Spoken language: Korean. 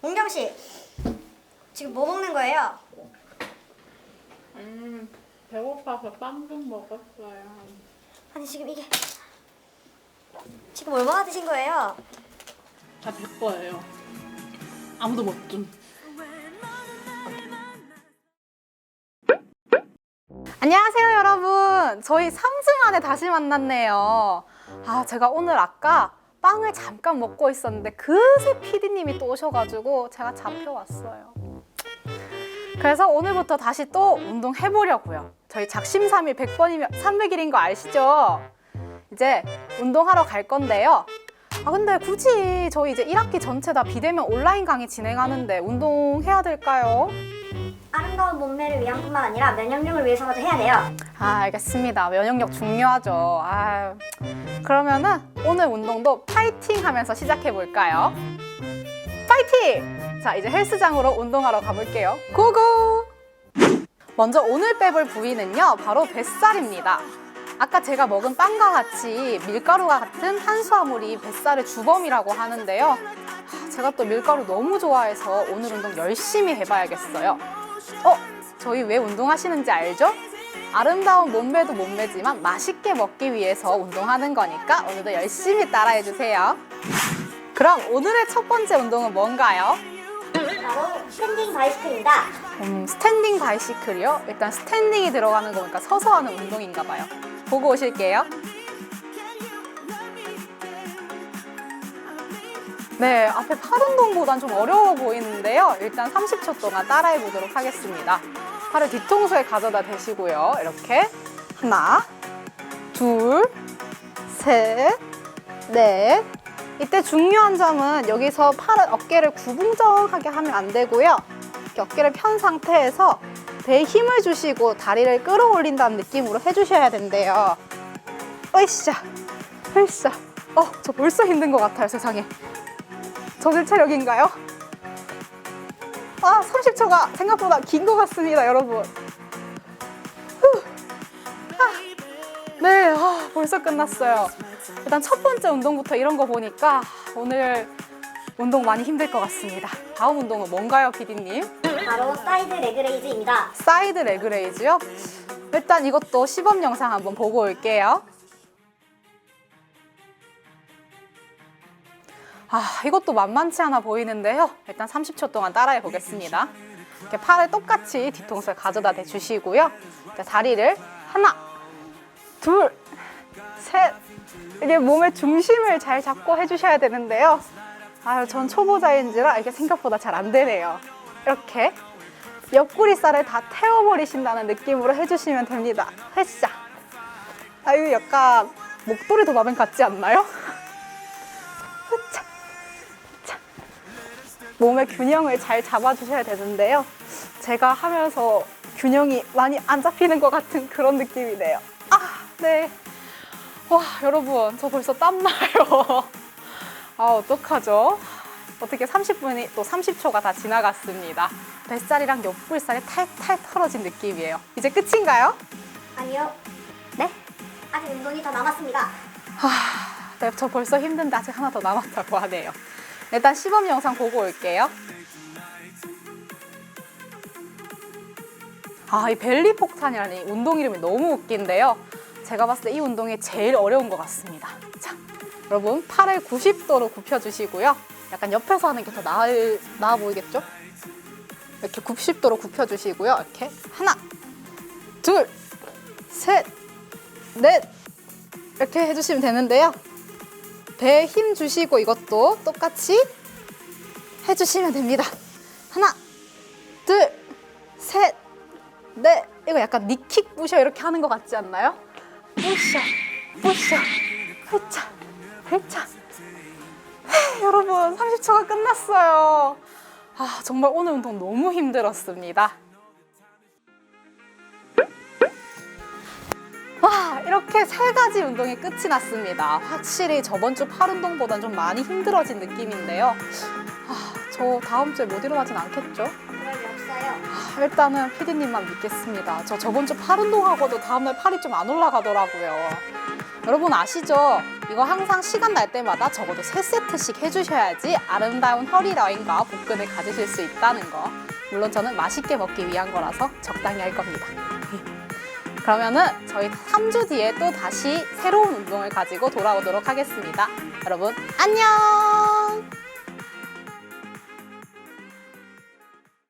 문경 씨 지금 뭐 먹는 거예요? 음, 배고파서 빵 좀 먹었어요. 아니 지금 이게 지금 얼마나 드신 거예요? 다제 거예요. 아무도 못 준. 안녕하세요, 여러분. 저희 3주 만에 다시 만났네요. 아, 제가 오늘 아까 빵을 잠깐 먹고 있었는데 그새 PD님이 또 오셔가지고 제가 잡혀왔어요. 그래서 오늘부터 다시 또 운동해보려고요. 저희 작심삼일 100번이면 300일인 거 아시죠? 이제 운동하러 갈 건데요. 아, 근데 굳이 저희 이제 1학기 전체 다 비대면 온라인 강의 진행하는데 운동해야 될까요? 아름다운 몸매를 위한 뿐만 아니라 면역력을 위해서라도 해야 돼요. 아, 알겠습니다. 면역력 중요하죠. 아유. 그러면은 오늘 운동도 파이팅 하면서 시작해 볼까요? 파이팅! 자, 이제 헬스장으로 운동하러 가볼게요. 고고! 먼저 오늘 빼볼 부위는요, 바로 뱃살입니다. 아까 제가 먹은 빵과 같이 밀가루와 같은 탄수화물이 뱃살의 주범이라고 하는데요. 하, 제가 또 밀가루 너무 좋아해서 오늘 운동 열심히 해봐야겠어요. 어? 저희 왜 운동하시는지 알죠? 아름다운 몸매도 몸매지만 맛있게 먹기 위해서 운동하는 거니까 오늘도 열심히 따라해 주세요. 그럼 오늘의 첫 번째 운동은 뭔가요? 바로 스탠딩 바이스클입니다. 음, 스탠딩 바이시클이요? 일단 스탠딩이 들어가는 거 보니까 서서 하는 운동인가 봐요. 보고 오실게요. 네, 앞에 팔 운동보단 좀 어려워 보이는데요. 일단 30초 동안 따라해 보도록 하겠습니다. 팔을 뒤통수에 가져다 대시고요. 이렇게 하나, 둘, 셋, 넷. 이때 중요한 점은 여기서 팔은 어깨를 구부정하게 하면 안 되고요. 어깨를 편 상태에서 배에 힘을 주시고 다리를 끌어올린다는 느낌으로 해주셔야 된대요. 으쌰, 으쌰. 어, 저 벌써 힘든 것 같아요, 세상에. 저질 체력인가요? 아, 30초가 생각보다 긴 것 같습니다, 여러분. 후. 아, 네, 아, 벌써 끝났어요. 일단 첫 번째 운동부터 이런 거 보니까 오늘 운동 많이 힘들 것 같습니다. 다음 운동은 뭔가요, 피디님? 바로 사이드 레그레이즈입니다. 사이드 레그레이즈요? 일단 이것도 시범 영상 한번 보고 올게요. 아, 이것도 만만치 않아 보이는데요. 일단 30초 동안 따라해 보겠습니다. 이렇게 팔을 똑같이 뒤통수에 가져다 대주시고요. 다리를 하나, 둘, 셋. 이게 몸의 중심을 잘 잡고 해주셔야 되는데요. 아유, 전 초보자인지라 이게 생각보다 잘 안 되네요. 이렇게 옆구리살을 다 태워버리신다는 느낌으로 해주시면 됩니다. 으쌰. 아유, 약간 목도리 도마뱀 같지 않나요? 몸의 균형을 잘 잡아주셔야 되는데요. 제가 하면서 균형이 많이 안 잡히는 것 같은 그런 느낌이네요. 아, 네. 와, 여러분, 저 벌써 땀나요. 아, 어떡하죠? 어떻게 30분이 또 30초가 다 지나갔습니다. 뱃살이랑 옆구리살이 탈탈 털어진 느낌이에요. 이제 끝인가요? 아니요. 네? 아직 운동이 더 남았습니다. 네, 저 벌써 힘든데 아직 하나 더 남았다고 하네요. 일단 시범 영상 보고 올게요. 아, 이 벨리 폭탄이라는 이 운동 이름이 너무 웃긴데요. 제가 봤을 때 이 운동이 제일 어려운 것 같습니다. 자, 여러분 팔을 90도로 굽혀주시고요. 약간 옆에서 하는 게 더 나아, 나아 보이겠죠? 이렇게 90도로 굽혀주시고요. 이렇게 하나, 둘, 셋, 넷 이렇게 해주시면 되는데요. 배에 힘 주시고 이것도 똑같이 해주시면 됩니다. 하나, 둘, 셋, 넷. 이거 약간 니킥 부셔 이렇게 하는 것 같지 않나요? 부셔, 부셔, 후차. 헤, 여러분, 30초가 끝났어요. 아, 정말 오늘 운동 너무 힘들었습니다. 이렇게 세 가지 운동이 끝이 났습니다. 확실히 저번 주 팔 운동보단 좀 많이 힘들어진 느낌인데요. 아, 저 다음 주에 못 일어나진 않겠죠? 그럴 리 없어요. 아, 일단은 피디님만 믿겠습니다. 저 저번 주 팔 운동하고도 다음날 팔이 좀 안 올라가더라고요. 여러분 아시죠? 이거 항상 시간 날 때마다 적어도 3세트씩 해주셔야지 아름다운 허리 라인과 복근을 가지실 수 있다는 거. 물론 저는 맛있게 먹기 위한 거라서 적당히 할 겁니다. 그러면은 저희 3주 뒤에 또 다시 새로운 운동을 가지고 돌아오도록 하겠습니다. 여러분 안녕!